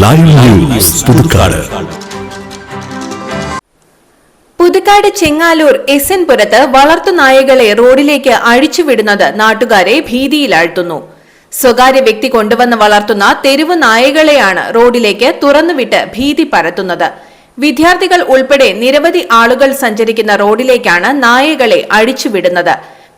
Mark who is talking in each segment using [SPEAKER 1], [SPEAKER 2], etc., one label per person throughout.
[SPEAKER 1] Live news Puthukkad
[SPEAKER 2] Puthukkad Chengaloor S N പുരത്ത് വളർത്തുനായകളെ റോഡിലേക്ക് അഴിച്ചുവിടുന്നത് നാട്ടുകാരെ ഭീതിയിലാഴ്ത്തുന്നു. സ്വകാര്യ വ്യക്തി കൊണ്ടുവന്ന് വളർത്തുന്ന തെരുവ് നായകളെയാണ് റോഡിലേക്ക് തുറന്നുവിട്ട് ഭീതി പരത്തുന്നത്. വിദ്യാർത്ഥികൾ ഉൾപ്പെടെ നിരവധി ആളുകൾ സഞ്ചരിക്കുന്ന റോഡിലേക്കാണ് നായകളെ അഴിച്ചുവിടുന്നത്.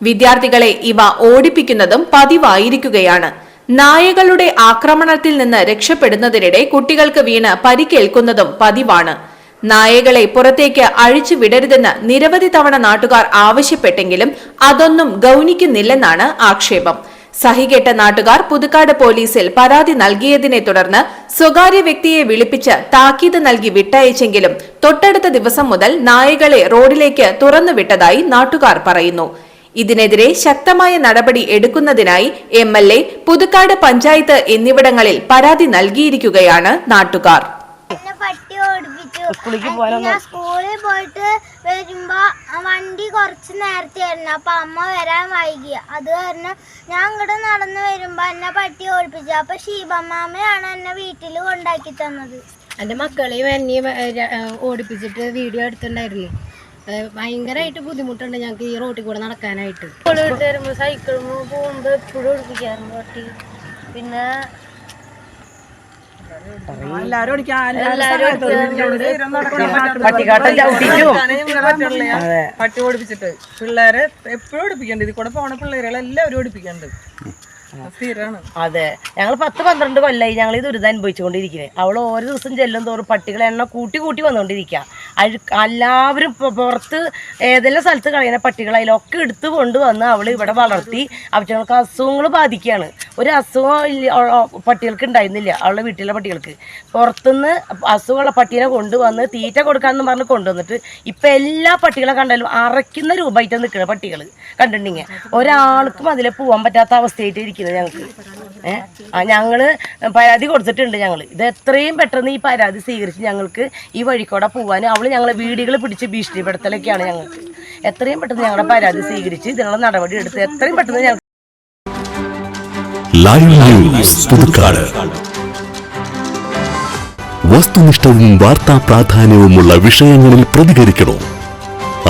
[SPEAKER 2] വിദ്യാർത്ഥികളെ ഇവ ഓടിപ്പിക്കുന്നതും പതിവായിരിക്കുകയാണ്. നായകളുടെ ആക്രമണത്തിൽ നിന്ന് രക്ഷപ്പെടുന്നതിനിടെ കുട്ടികൾക്ക് വീണ് പരിക്കേൽക്കുന്നതും പതിവാണ്. നായകളെ പുറത്തേക്ക് അഴിച്ചു വിടരുതെന്ന് നിരവധി തവണ നാട്ടുകാർ ആവശ്യപ്പെട്ടെങ്കിലും അതൊന്നും ഗൗനിക്കുന്നില്ലെന്നാണ് ആക്ഷേപം. സഹികെട്ട നാട്ടുകാർ പുതുക്കാട് പോലീസിൽ പരാതി നൽകിയതിനെ തുടർന്ന് സ്വകാര്യ വ്യക്തിയെ വിളിപ്പിച്ച് താക്കീത് നൽകി വിട്ടയച്ചെങ്കിലും തൊട്ടടുത്ത ദിവസം മുതൽ നായകളെ റോഡിലേക്ക് തുറന്നുവിട്ടതായി നാട്ടുകാർ പറയുന്നു. ഇതിനെതിരെ ശക്തമായ നടപടി എടുക്കുന്നതിനായി M L A Puthukkad panchayat എന്നിവിടങ്ങളിൽ പരാതി നൽകിയിരിക്കുകയാണ് നാട്ടുകാർ.
[SPEAKER 3] സ്കൂളിൽ പോയിട്ട് വരുമ്പോ ആ വണ്ടി കുറച്ച് നേരത്തെ ആയിരുന്നു അപ്പൊ അമ്മ വരാൻ വൈകി. അത് കാരണം ഞാൻ ഇങ്ങോട്ട് നടന്നു വരുമ്പോ എന്നെ പട്ടി ഓടിപ്പിച്ചു. അപ്പൊ ഷീബമ്മാമയാണ് എന്നെ വീട്ടിൽ കൊണ്ടാക്കി തന്നത്.
[SPEAKER 4] എന്റെ മക്കളെയും എന്നെയും ഓടിപ്പിച്ചിട്ട് വീഡിയോ എടുത്തിട്ടുണ്ടായിരുന്നു. ഭയങ്കരമായിട്ട് ബുദ്ധിമുട്ടുണ്ട് ഞങ്ങൾക്ക് ഈ റോട്ടിൽ കൂടെ നടക്കാനായിട്ട്. സ്കൂളിൽ വരുമ്പോൾ സൈക്കിളും പോകുമ്പോൾ എപ്പോഴും ഓടിപ്പിക്കാറുണ്ട് റോട്ടി പിന്നെ
[SPEAKER 5] പട്ടി ഓടിപ്പിച്ചിട്ട് പിള്ളേരെ എപ്പോഴും ഓടിപ്പിക്കണ്ട് ഇതിൽ കൂടെ പോണ പിള്ളേരെ എല്ലാവരും ഓടിപ്പിക്കണ്ട്
[SPEAKER 6] അതെ. ഞങ്ങൾ പത്ത് പന്ത്രണ്ട് കൊല്ലായി ഞങ്ങൾ ഈ ദുരിതം അനുഭവിച്ചുകൊണ്ടിരിക്കുന്നത് അവൾ ഓരോ ദിവസം ചെല്ലും തോറും പട്ടികളെ എണ്ണ കൂട്ടി കൂട്ടി വന്നുകൊണ്ടിരിക്കുക അഴുക്ക് എല്ലാവരും പുറത്ത് ഏതെല്ലാം സ്ഥലത്ത് കളയുന്ന പട്ടികളായാലൊക്കെ എടുത്ത് കൊണ്ടുവന്ന് അവൾ ഇവിടെ വളർത്തി അവറ്റങ്ങൾക്ക് അസുഖങ്ങൾ ബാധിക്കുകയാണ്. ഒരു അസുഖം പട്ടികൾക്ക് ഉണ്ടായിരുന്നില്ല. അവളുടെ വീട്ടിലെ പട്ടികൾക്ക്. പുറത്തുനിന്ന് അസുഖമുള്ള പട്ടീനെ കൊണ്ടുവന്ന് തീറ്റ കൊടുക്കാന്ന് പറഞ്ഞ് കൊണ്ടുവന്നിട്ട് ഇപ്പം എല്ലാ പട്ടികളെ കണ്ടാലും അറയ്ക്കുന്ന രൂപമായിട്ട് നിൽക്കുന്ന പട്ടികൾ കണ്ടിട്ടുണ്ടെങ്കിൽ. ഒരാൾക്കും അതിലെ പോകാൻ പറ്റാത്ത അവസ്ഥയായിട്ട് ഇരിക്കുന്നത് ഞങ്ങൾക്ക്. ആ ഞങ്ങൾ പരാതി കൊടുത്തിട്ടുണ്ട് ഞങ്ങൾ ഇത് എത്രയും പെട്ടെന്ന് ഈ പരാതി സ്വീകരിച്ച് ഞങ്ങൾക്ക് ഈ വഴിക്കൂടെ പോവാൻ അവൾ ഞങ്ങളെ വീടുകൾ പിടിച്ച് ഭീഷണിപ്പെടുത്തലൊക്കെയാണ് ഞങ്ങൾക്ക്. എത്രയും പെട്ടെന്ന് ഞങ്ങളുടെ പരാതി സ്വീകരിച്ച് ഇതിനുള്ള നടപടി എടുത്ത് എത്രയും പെട്ടെന്ന് ഞങ്ങൾ
[SPEAKER 1] വസ്തുനിഷ്ഠവും വാർത്താ പ്രാധാന്യവുമുള്ള വിഷയങ്ങളിൽ പ്രതികരിക്കണോ?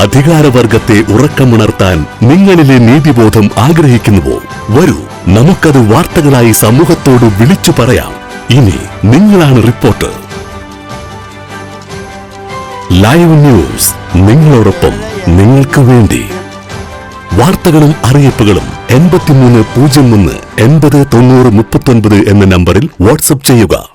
[SPEAKER 1] അധികാരവർഗത്തെ ഉറക്കമുണർത്താൻ നിങ്ങളിലെ നീതിബോധം ആഗ്രഹിക്കുന്നുവോ? വരൂ നമുക്കത് വാർത്തകളായി സമൂഹത്തോട് വിളിച്ചു പറയാം. ഇനി നിങ്ങളാണ് റിപ്പോർട്ടർ. ലൈവ് ന്യൂസ് നിങ്ങളോടൊപ്പം നിങ്ങൾക്ക് വേണ്ടി. വാർത്തകളും അറിയിപ്പുകളും എൺപത്തിമൂന്ന് പൂജ്യം ഒന്ന് എൺപത് തൊണ്ണൂറ് മുപ്പത്തൊൻപത് എന്ന നമ്പറിൽ വാട്സപ്പ് ചെയ്യുക.